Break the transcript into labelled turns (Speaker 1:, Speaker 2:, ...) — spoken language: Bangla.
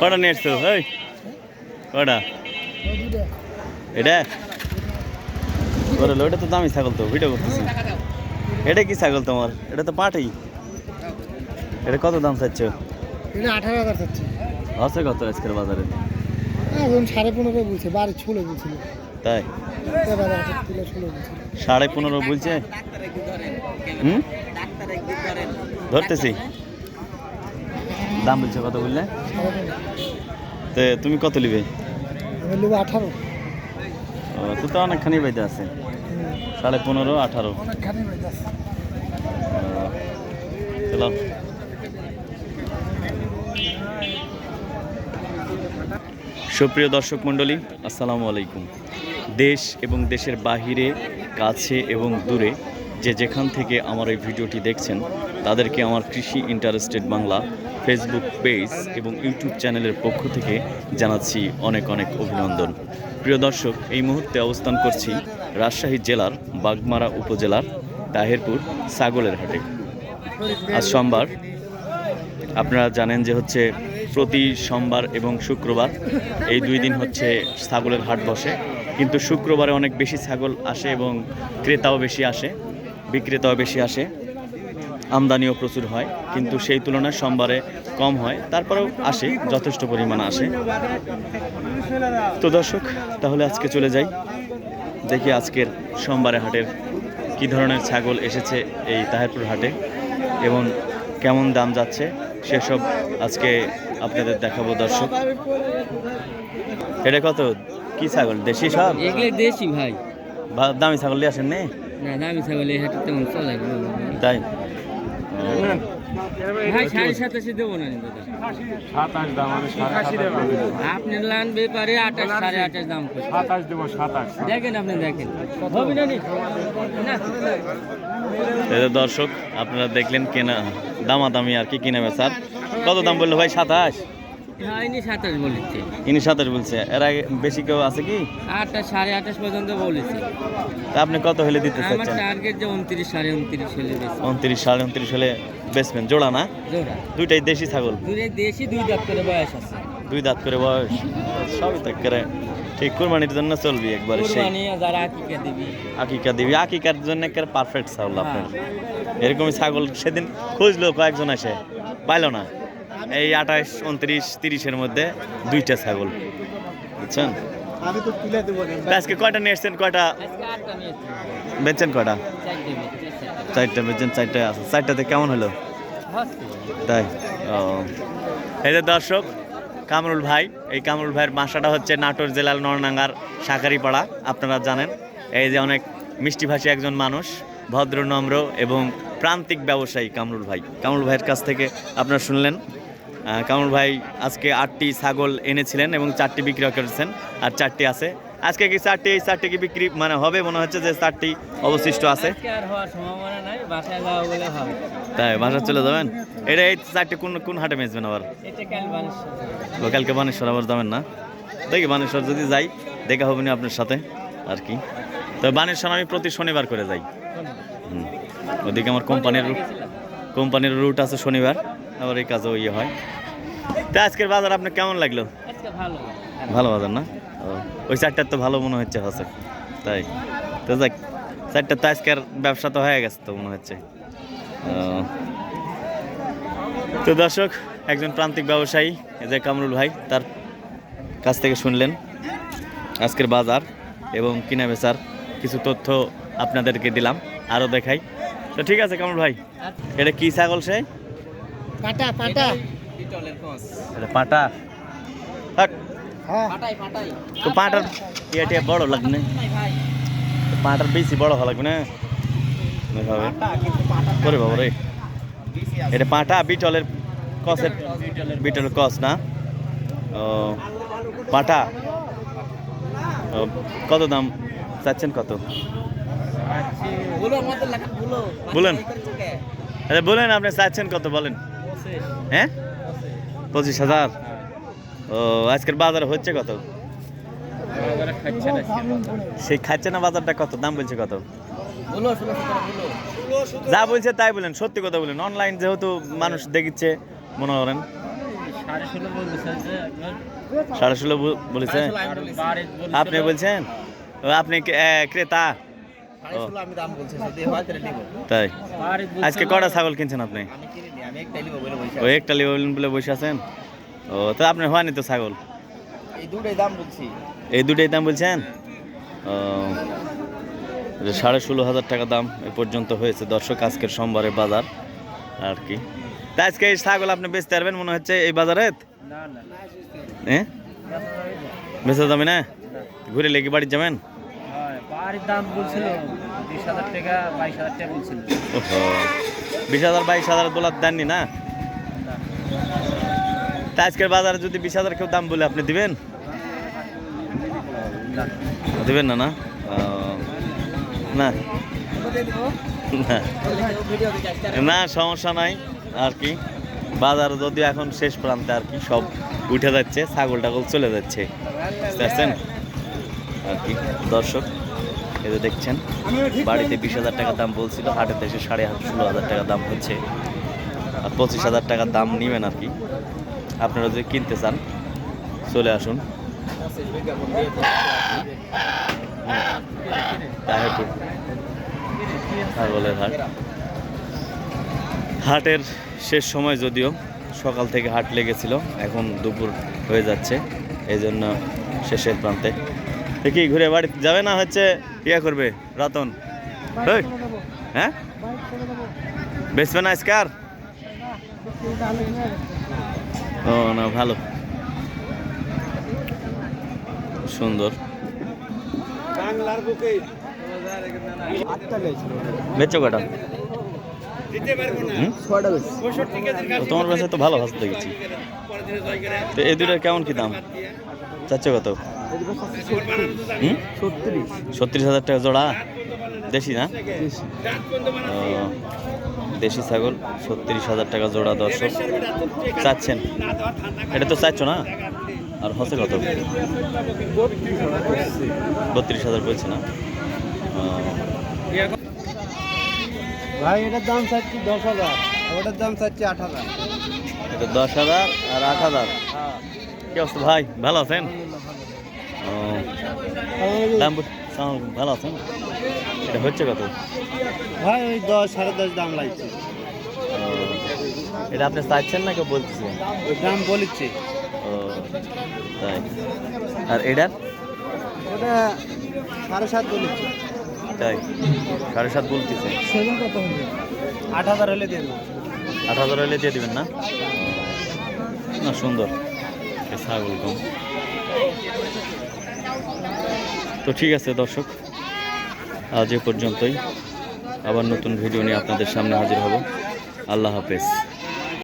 Speaker 1: কটা নিয়ে এসছো এই কটা? এটা? ওরে লো, এটা তো দামি ছাগল তো ভিডিও করতেছি। এটা কি ছাগল তোমার? এটা তো পাটেই। এটা কত দাম চাচ্ছ?
Speaker 2: এটা আঠারো হাজার চাচ্ছি।
Speaker 1: আছে কত আজকের বাজারে?
Speaker 2: এখন সাড়ে পনেরো বলছে বাড়ি ষোলো বলছিল।
Speaker 1: তাই? সাড়ে পনেরো বলছে? হুম? ধরতেছি। দাম বলছে কত বললে? তো তুমি কত নিবে
Speaker 2: আঠারো।
Speaker 1: তো তো অনেকখানি বাইতে আছে। সাড়ে পনেরো আঠারো। চলো। সুপ্রিয় দর্শক মণ্ডলী আসসালামু আলাইকুম। দেশ এবং দেশের বাহিরে কাছে এবং দূরে যে যেখান থেকে আমার এই ভিডিওটি দেখছেন তাদেরকে আমার কৃষি ইন্টারেস্টেড বাংলা ফেসবুক পেজ এবং ইউটিউব চ্যানেলের পক্ষ থেকে জানাচ্ছি অনেক অনেক অভিনন্দন। প্রিয় দর্শক, এই মুহূর্তে অবস্থান করছি রাজশাহী জেলার বাগমারা উপজেলার তাহেরপুর ছাগলের হাটে। আজ সোমবার, আপনারা জানেন যে হচ্ছে প্রতি সোমবার এবং শুক্রবার এই দুই দিন হচ্ছে ছাগলের হাট বসে। কিন্তু শুক্রবারে অনেক বেশি ছাগল আসে এবং ক্রেতাও বেশি আসে, বিক্রেতাও বেশি আসে। আমদানিও প্রচুর হয় কিন্তু সেই তুলনায় সোমবারে কম হয়। তারপরেও আসে যথেষ্ট পরিমাণ আসে। তো দর্শক তাহলে আজকে চলে যাই। দেখি আজকের সোমবারে হাটের কি ধরনের ছাগল এসেছে এই তাহেরপুর হাটে এবং কেমন দাম যাচ্ছে সেসব আজকে আপনাদের দেখাবো দর্শক। এটা কত? কি ছাগল? দেশি সব?
Speaker 3: এগুলো দেশি ভাই।
Speaker 1: দামি ছাগল নিয়ে আসেন নে
Speaker 3: না দামি ছাগল এই হাটে তেমন চলে
Speaker 1: তাই? দর্শক আপনারা দেখলেন কেনা দামাদামি আর কি কিনে বেচার। কত দাম বলল ভাই সাতাশ?
Speaker 3: ইনি সাতাশ বলেছে।
Speaker 1: এর আগে বেশি কেউ আছে কি?
Speaker 3: আঠাশ সাড়ে আঠাশ পর্যন্ত বলেছে।
Speaker 1: তা আপনি কত হলে দিতে চাচ্ছেন?
Speaker 3: টার্গেট যে উনত্রিশ সাড়ে উনত্রিশ হলে
Speaker 1: উনত্রিশ সাড়ে উনত্রিশ হলে বেচবেন জোড়া না?
Speaker 3: জোড়া।
Speaker 1: দুইটাই দেশি ছাগল?
Speaker 3: দূরে দেশি দুই দাঁত করে বয়স আছে।
Speaker 1: দুই দাঁত করে বয়স? সবই তো করে। ঠিক কুরবানির জন্য চলবি একবারে সেই।
Speaker 3: যারা আকিকে দিবি।
Speaker 1: আকিকা দিবি। আকিকার জন্য একেবারে পারফেক্ট ছাগল আপনার। এরকমই ছাগল সেদিন খুঁজলো কয়েকজন আসে পাইলো না। এই আঠাশ উনত্রিশ তিরিশের মধ্যে দুইটা ছাগল। বুঝছেন? আজকে কয়টা নিয়ে এসছেন কয়টা?
Speaker 3: আজকে আটটা নিয়েছি
Speaker 1: বেচছেন কয়টা?
Speaker 3: চারটে বেচছি, চারটা।
Speaker 1: বেচছেন চারটায় আছে। চারটাতে কেমন হলো? তাই? ও। এই যে দর্শক কামরুল ভাই এই কামরুল ভাইয়ের বাসাটা হচ্ছে নাটোর জেলার নরনাঙ্গার শাকারিপাড়া আপনারা জানেন। এই যে অনেক মিষ্টিভাষী একজন মানুষ ভদ্র নম্র এবং প্রান্তিক ব্যবসায়ী কামরুল ভাই। কামরুল ভাইয়ের কাছ থেকে আপনারা শুনলেন। আহ, কামরুল ভাই আজকে আটটি ছাগল এনেছিলেন এবং চারটি বিক্রি করেছেন আর চারটি আছে। আজকে কি চারটি এই চারটি কি বিক্রি মানে হবে? মনে হচ্ছে যে চারটি অবশিষ্ট আছে। তাই বাসা চলে যাবেন? এটা এই চারটি কোন কোন হাটে বেচবেন আবার?
Speaker 3: এটা কাল বানেশ্বর
Speaker 1: আবার যাবেন না? দেখি বানেশ্বর যদি যাই দেখা হবে না আপনার সাথে আর কি। তো বানেশ্বর আমি প্রতি শনিবার করে যাই। হুম। ওদিকে আমার কোম্পানির কোম্পানির রুট আছে শনিবার। আবার এই কাজেও ইয়ে হয়। তা আজকের বাজার আপনার কেমন লাগল?
Speaker 3: ভালো।
Speaker 1: ভালো বাজার না? ওই চারটার তো ভালো মনে হচ্ছে হচ্ছে। তাই। তো যাক চারটার তো আজকের ব্যবসা তো হয়ে গেছে তো মনে হচ্ছে। তো দর্শক একজন প্রান্তিক ব্যবসায়ী এই যে কামরুল ভাই তার কাছ থেকে শুনলেন আজকের বাজার এবং কিনা বেচার কিছু তথ্য আপনাদেরকে দিলাম আরও দেখাই। তো ঠিক আছে কামরুল ভাই এটা কি ছাগল সে?
Speaker 2: পাটা পাটা।
Speaker 1: এটা পাটা। হাট।
Speaker 2: হ্যাঁ।
Speaker 1: তো পাটার ইয়েটা বড় লাগবে পাটার বেশি বড় লাগবে না। করে বাবা রে। এটা পাটা বিটলের কসের বিটলের কস না? ও পাটা। কত দাম? চাচ্ছেন কত? বলেন। আরে বলেন আপনি চাচ্ছেন কত? বলেন। হ্যাঁ? পঁচিশ হাজার? ও আজকের বাজার হচ্ছে কত? সেই খাচ্ছে না বাজারটা কত? দাম বলছে কত? যা বলছে তাই বলেন সত্যি কথা বলেন। অনলাইন যেহেতু মানুষ দেখিচ্ছে মনে করেন।
Speaker 3: সাড়ে ষোলো বলছে।
Speaker 1: আপনি বলছেন? আপনি ক্রেতা?
Speaker 3: আমি দাম বলছি যদি হয় তাহলে নিবো।
Speaker 1: তাই? আজকে কটা ছাগল কিনছেন আপনি?
Speaker 3: আমি কিনিনি আমি একটাই নিবো বলে বলছি
Speaker 1: ও একটা বলে বসে আছেন? ও তো আপনার হয়নি তো ছাগল?
Speaker 3: এই দুটোই দাম বলছি।
Speaker 1: এই দুটোই দাম বলছেন? ও সাড়ে ষোলো হাজার টাকা দাম এ পর্যন্ত হয়েছে দর্শক আজকের সোমবারের বাজার। আর কি। তা আজকে এই ছাগল আপনি বেচতে পারবেন মনে হচ্ছে এই বাজারে? হ্যাঁ বেচা যাবে না? ঘুরে লেগে বাড়ি যাবেন?
Speaker 3: বিশ হাজার বাইশ হাজার
Speaker 1: বলার দেননি না তা আজকের বাজারে যদি বিশ হাজার কেউ দাম বলে, আপনি দিবেন? দিবেন না না? না। না। সমস্যা নাই, আর কি। বাজার যদি এখন শেষ প্রান্তে, আর কি সব উঠে যাচ্ছে, ছাগল টাগল চলে যাচ্ছে। বুঝতে আর কি, দর্শক। এই যে দেখছেন, বাড়িতে বিশ হাজার টাকা দাম বলছিল হাটের দেশে সাড়ে ষোলো হাজার টাকা দাম হচ্ছে। আর পঁচিশ হাজার টাকা দাম নেবেন আর কি। আপনারা যদি কিনতে চান, চলে আসুন। হাট। হাটের শেষ সময় যদিও সকাল থেকে হাট লেগেছিল, এখন দুপুর হয়ে যাচ্ছে, এই জন্য শেষের প্রান্তে। কি ঘুরে বাড়ি যাবে না হচ্ছে ইয়া করবে রতন? ওই, হ্যাঁ? বেচবে না আজকার ও না ভালো। সুন্দর। বেচো কটা? তোমার কাছে তো ভালো ভালো দেখেছি। তো এই দুটার কেমন কি দাম? চাচ্ছে কত? ছত্রিশ হাজার টাকা জোড়া? দেশি না? দেশি ছাগল ছত্রিশ হাজার টাকা জোড়া দর্শক। চাচ্ছেন? এটা তো চাচ্ছ না? আর হসে কত? বত্রিশ হাজার বলছে না?
Speaker 2: ভাই এটার দাম চাচ্ছি দশ হাজার ওটার দাম চাচ্ছি আট হাজার।
Speaker 1: এটা দশ হাজার আর আট হাজার? কি অবস্থা ভাই? ভালো আছেন? দাম ভালো আছেন? এটা হচ্ছে কত?
Speaker 2: ভাই ওই দশ সাড়ে দশ দাম লাগছে।
Speaker 1: এটা আপনি চাচ্ছেন না কেউ বলতেছেন
Speaker 2: দাম বলিচ্ছে
Speaker 1: ও তাই। আর এটার
Speaker 2: ওটা সাড়ে সাত বলিচ্ছে
Speaker 1: তাই সাড়ে সাত বলতেছে।
Speaker 2: সেদিন কত হবে? আট হাজার হলে দিয়ে দেবো।
Speaker 1: আট হাজার হলে দিয়ে দিবেন না? না সুন্দর। এ ছাগল গম তো ঠিক আছে, দর্শক, আজ এ পর্যন্তই। আবার নতুন ভিডিও নিয়ে আপনাদের সামনে হাজির হব। আল্লাহ হাফেজ।